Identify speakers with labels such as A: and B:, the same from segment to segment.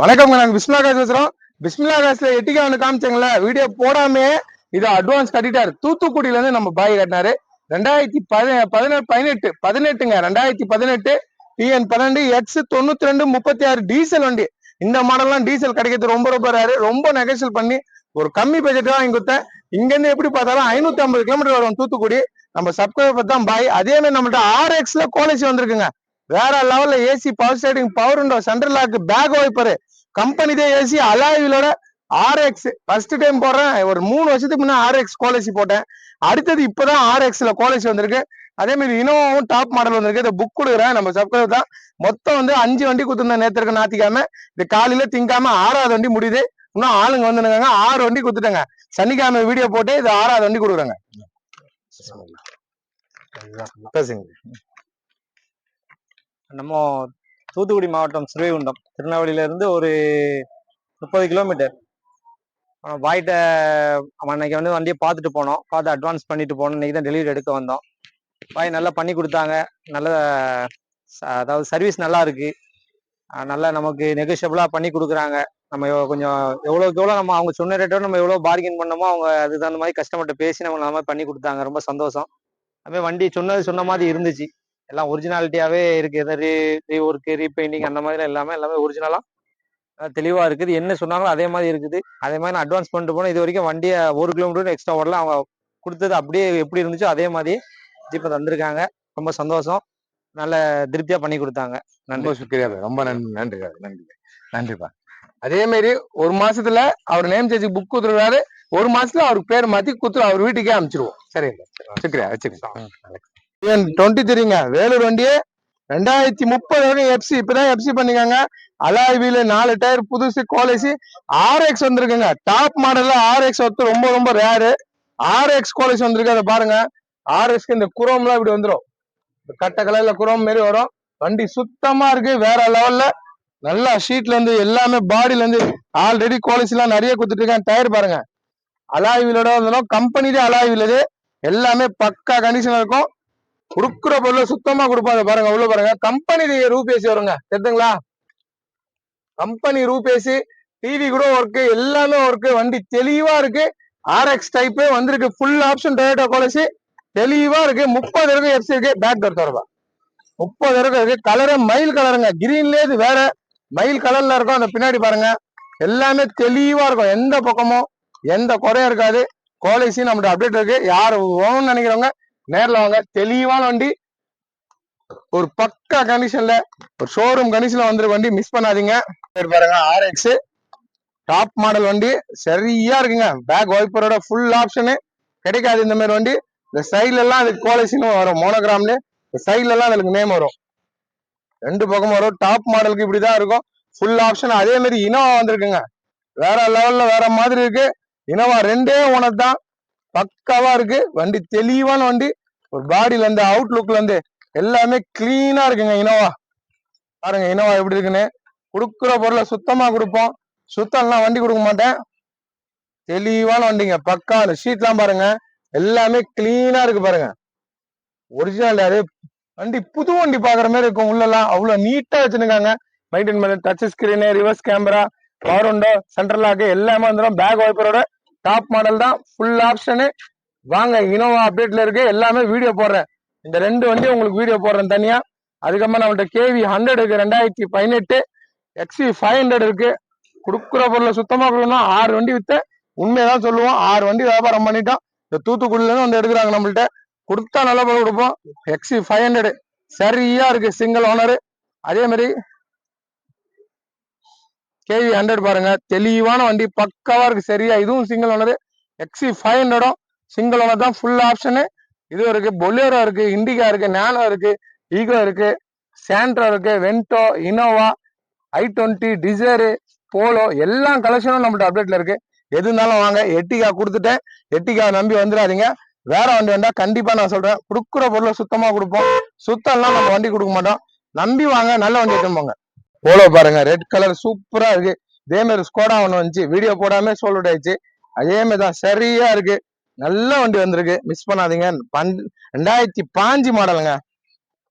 A: வணக்கம் நாங்க பிஸ்மிலா காசு பேசுறோம். பிஸ்மிலா காசுல எட்டிக்கா ஒன்று காமிச்சாங்களே வீடியோ போடாமே இது அட்வான்ஸ் கட்டிட்டாரு. தூத்துக்குடியில இருந்து நம்ம பாய் கட்டினாரு. ரெண்டாயிரத்தி பதினெட்டு பதினெட்டு பதினெட்டுங்க ரெண்டாயிரத்தி பதினெட்டு டிஎன் பன்னெண்டு எக்ஸ் தொண்ணூத்தி ரெண்டு முப்பத்தி ஆறு டீசல் வண்டி. இந்த மாடல்லாம் டீசல் கிடைக்கிறது ரொம்ப ரொம்ப ரேரு ரொம்ப நெகசல் பண்ணி ஒரு கம்மி பட்ஜெட் வாங்கி கொடுத்தேன். இங்க இருந்து எப்படி பார்த்தாலும் ஐநூத்தி ஐம்பது கிலோமீட்டர் வரும் தூத்துக்குடி. நம்ம சப்ஸ்கிரைபர் தான் பாய் அதே மாதிரி நம்மள்ட்ட ஆர்எக்ஸ்ல குவாலிட்டி வந்திருக்குங்க. வேற லெவல்ல ஏசி பவர் ஸ்டேரிங் பவர் உண்டோ? Central lock back wiper company தான் ஏசி அலாய்விலோட ஆர்எக்ஸ் ஃபர்ஸ்ட் டைம் போடுறேன். ஒரு மூணு வருஷத்துக்கு முன்னே ஆர்எக்ஸ் குவாலிசி போட்டேன். அடுத்தது இப்பதான் ஆர்எக்ஸ்ல குவாலிசி வந்திருக்கு. அதே மாதிரி இனோவாவும் டாப் மாடல் வந்திருக்கு. இதை புக் கொடுக்குறேன். நம்ம சப்ஸ்கிரைபர் தான். மொத்தம் வந்து அஞ்சு வண்டி கொடுத்துருந்தேன் நேத்து இருக்க நாத்திக்காம இது காலையில திங்காம ஆறாவது வண்டி முடியுது. இன்னும் ஆளுங்க வந்துருக்காங்க. ஆறு வண்டி கொடுத்துட்டாங்க. சனிக்கிழமை வீடியோ போட்டு இது ஆறாவது வண்டி கொடுக்குறாங்க. பேசுங்க.
B: நம்ம தூத்துக்குடி மாவட்டம் ஸ்ரீகுண்டம் திருநெல்வேலியிலேருந்து ஒரு முப்பது கிலோமீட்டர் பாய்கிட்ட அவன் அன்னைக்கு வந்து வண்டியை பார்த்துட்டு போனோம். பார்த்து அட்வான்ஸ் பண்ணிட்டு போனோம். இன்னைக்கு தான் டெலிவரி எடுக்க வந்தோம். வாய் நல்லா பண்ணி கொடுத்தாங்க. நல்ல அதாவது சர்வீஸ் நல்லா இருக்கு. நல்லா நமக்கு நெகோஷியபிளாக பண்ணி கொடுக்குறாங்க. நம்ம கொஞ்சம் எவ்வளோக்கு எவ்வளோ நம்ம அவங்க சொன்ன ரேட்டோட நம்ம எவ்வளோ பார்கின் பண்ணமோ அவங்க அதுக்கு தகுந்த மாதிரி கஸ்டமர்கிட்ட பேசி நம்ம நல்ல மாதிரி பண்ணி கொடுத்தாங்க. ரொம்ப சந்தோஷம். அதுமாதிரி வண்டி சொன்னது சொன்ன மாதிரி இருந்துச்சு. எல்லாம் ஒரிஜினாலிட்டியாவே இருக்கு. எதாவது ரீ ஒர்க்கு ரீபெயிண்டிங் அந்த மாதிரி எல்லாமே எல்லாமே ஒரிஜினலா தெளிவா இருக்குது. என்ன சொன்னாங்களோ அதே மாதிரி இருக்குது. அதே மாதிரி நான் அட்வான்ஸ் பண்ணிட்டு போனேன். இது வரைக்கும் வண்டியை ஒரு கிலோமீட்டர் எக்ஸ்ட்ரா ஓடல. அவங்க கொடுத்தது அப்படியே எப்படி இருந்துச்சோ அதே மாதிரி ஜீப்பை தந்திருக்காங்க. ரொம்ப சந்தோஷம். நல்ல திருப்தியா பண்ணி கொடுத்தாங்க. நன்றி.
A: சுக்கிரியா. ரொம்ப நன்றி நன்றி. நன்றி. நன்றிப்பா. அதே மாதிரி ஒரு மாசத்துல அவர் நேம் சேஞ்சுக்கு புக் கொடுத்துருக்காரு. ஒரு மாசத்துல அவருக்கு பேர் மாத்தி குத்துரு அவர் வீட்டுக்கே அனுப்பிச்சிருவோம். சரிங்க சுக்கிரியா வச்சுக்கோங்க. டுவெண்ட்டி த்ரீங்க வேலூர் வண்டியே ரெண்டாயிரத்தி முப்பது வரைக்கும் எஃப்சி இப்பதான் எஃப்சி பண்ணிக்காங்க. அலாய் வீலு நாலு டயர் புதுசு குவாலிசி ஆர்எக்ஸ் வந்திருக்குங்க. டாப் மாடல்ல ஆர்எக்ஸ் வந்து ரொம்ப ரொம்ப ரேரு ஆர்எக்ஸ் கோலைசி வந்திருக்கு. அதை பாருங்க. ஆர்எக்ஸ்க்கு இந்த குரோம்லாம் இப்படி வந்துடும் கட்ட கலர்ல குரோம் மாரி வரும். வண்டி சுத்தமா இருக்கு. வேற லெவல்ல நல்லா ஷீட்ல இருந்து எல்லாமே பாடியில இருந்து ஆல்ரெடி குவாலிசி எல்லாம் நிறைய கொடுத்துட்டு இருக்கேன் டயர் பாருங்க. அலாய் வீலோட வந்தாலும் கம்பெனிலே அலாய் எல்லாமே பக்கா கண்டிஷன் இருக்கும். குடுக்குற பொருள் சுத்தமா கொடுப்பாங்க பாருங்க உள்ள பாருங்க. கம்பெனி ரூபேசி வருங்க. தெரியுதுங்களா? கம்பெனி ரூபேசி டிவி கூட ஒர்க்கு எல்லாமே ஒர்க்கு வண்டி தெளிவா இருக்கு. ஆர்எக்ஸ் டைப்பே வந்திருக்கு. ஃபுல் ஆப்ஷன் டொயோட்டோ குவாலிசி தெளிவா இருக்கு. முப்பது இருக்கு எஃப்சி இருக்கு பேக் டோர் தரவா முப்பது இருக்கு. இருக்கு கலரு மயில் கலருங்க கிரீன்லேயே இது வேற. மயில் கலர்ல இருக்கும். அந்த பின்னாடி பாருங்க. எல்லாமே தெளிவா இருக்கும். எந்த பக்கமும் எந்த குறையும் இருக்காது. குவாலிசி நம்மகிட்ட அப்டேட் இருக்கு. யார் ஓன்னு நினைக்கிறவங்க நேர்ல வாங்க. தெளிவான வண்டி. ஒரு பக்கா கண்டிஷன்ல ஒரு ஷோரூம் கண்டிஷன்ல வந்துருக்க வண்டி மிஸ் பண்ணாதீங்க. சரி பாருங்க ஆர்எக்ஸ் டாப் மாடல் வண்டி. சரியா இருக்குங்க. பேக் வைப்பரோட ஃபுல் ஆப்ஷனு கிடைக்காது இந்த மாதிரி வண்டி. இந்த சைட்ல எல்லாம் அதுக்கு குவாலிசின்னு வரும். மோனோகிராம்ல இந்த சைட்ல எல்லாம் அதுக்கு நேம் வரும். ரெண்டு பக்கம் வரும். டாப் மாடலுக்கு இப்படிதான் இருக்கும். ஃபுல் ஆப்ஷன் அதே மாதிரி இனோவா வந்திருக்குங்க. வேற லெவல்ல வேற மாதிரி இருக்கு. இனோவா ரெண்டே ஓனர் தான். பக்காவா இருக்கு. வண்டி தெளிவான வண்டி. ஒரு பாடியில இருந்து அவுட்லுக்ல இருந்து எல்லாமே கிளீனா இருக்குங்க இனோவா. பாருங்க இனோவா எப்படி இருக்குன்னு. கொடுக்குற பொருளை சுத்தமா கொடுப்போம். சுத்தம்லாம் வண்டி கொடுக்க மாட்டேன். தெளிவான வண்டிங்க. பக்கா அந்த ஷீட்லாம் பாருங்க. எல்லாமே கிளீனா இருக்கு பாருங்க. ஒரிஜினல் அது வண்டி புது வண்டி பாக்குற மாதிரி இருக்கும் உள்ளலாம். அவ்வளவு நீட்டா வச்சிருக்காங்க. மைண்டன் மேல touch screen reverse camera power window central lock எல்லாமே வந்துடும் பேக் வைப்பரோட டாப் மாடல் தான். ஃபுல் ஆப்ஷனு வாங்க இனோவா அப்டேட்ல இருக்கு. எல்லாமே வீடியோ போடுறேன். இந்த ரெண்டு வண்டி உங்களுக்கு வீடியோ போடுறேன் தனியா. அதுக்கப்புறமா நம்மள்ட்ட கேவி ஹண்ட்ரட் இருக்கு ரெண்டாயிரத்தி பதினெட்டு. எக்ஸி ஃபைவ் ஹண்ட்ரட் இருக்கு. கொடுக்குற பொருளை சுத்தமா கொடுக்கணும் ஆறு வண்டி வித்த உண்மையதான் சொல்லுவோம். ஆறு வண்டி வியாபாரம் பண்ணிட்டோம். இந்த தூத்துக்குடியில இருந்து வந்து எடுக்கிறாங்க நம்மள்ட்ட. கொடுத்தா நல்ல பொருள் கொடுப்போம். எக்ஸி ஃபைவ் ஹண்ட்ரடு சரியா இருக்கு சிங்கிள் ஓனரு அதே மாதிரி கேவி ஹண்ட்ரட் பாருங்க. தெளிவான வண்டி பக்காவா இருக்கு. சரியா? இதுவும் சிங்கிள் ஓனர் எக்ஸி ஃபைவ் ஹண்ட்ரடும் சிங்கிள் ஓனர் தான் ஃபுல் ஆப்ஷனு இது இருக்கு. பொலேரோ இருக்கு. இண்டிகா இருக்கு. நானோ இருக்கு. ஈகோ இருக்கு. சாண்ட்ரோ இருக்கு. Vento Innova i twenty Dzire Polo எல்லா கலெக்ஷனும் நம்மள்ட்ட அப்டேட்ல இருக்கு. எது இருந்தாலும் வாங்க. எட்டிகா கொடுத்துட்டேன். எட்டிகா நம்பி வந்துடாதீங்க. வேற வண்டி வேண்டா கண்டிப்பா நான் சொல்றேன். கொடுக்குற பொருளை சுத்தமா கொடுப்போம். சுத்தம்லாம் நம்ம வண்டி கொடுக்க மாட்டோம். நம்பி வாங்க. நல்ல வண்டி எடுத்துன்னு போங்க. போலோ பாருங்க ரெட் கலர் சூப்பரா இருக்கு. இதே மாதிரி ஸ்கோடா ஒன்று வந்துச்சு. வீடியோ போடாம சோல் ஆயிடுச்சு. அதே மாதிரி தான் சரியா இருக்கு. நல்ல வண்டி வந்திருக்கு. மிஸ் பண்ணாதீங்க. பன் ரெண்டாயிரத்தி பாஞ்சு மாடலுங்க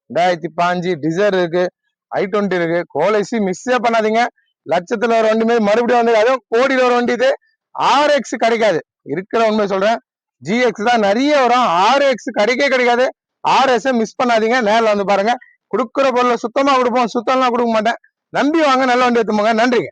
A: ரெண்டாயிரத்தி பாஞ்சு டிசைர் இருக்கு. ஐ டுவெண்ட்டி இருக்கு. கோலைசி மிஸ்ஸே பண்ணாதீங்க. லட்சத்துல ஒரு வண்டி மாதிரி மறுபடியும் வந்து அதுவும் கோடியில ஒரு வண்டி இது. ஆர்எக்ஸ் கிடைக்காது. இருக்கிற உண்மை சொல்றேன். ஜிஎக்ஸ் தான் நிறைய வரும். ஆர்எக்ஸ் கிடைக்கவே கிடைக்காது. ஆர்எஸ் மிஸ் பண்ணாதீங்க. நேரில் வந்து பாருங்க. கொடுக்குற பொருளை சுத்தமா கொடுப்போம். சுத்தம்லாம் கொடுக்க மாட்டேன். நம்பி வாங்க நல்ல வண்டி எடுத்துமாங்க நன்றிங்க.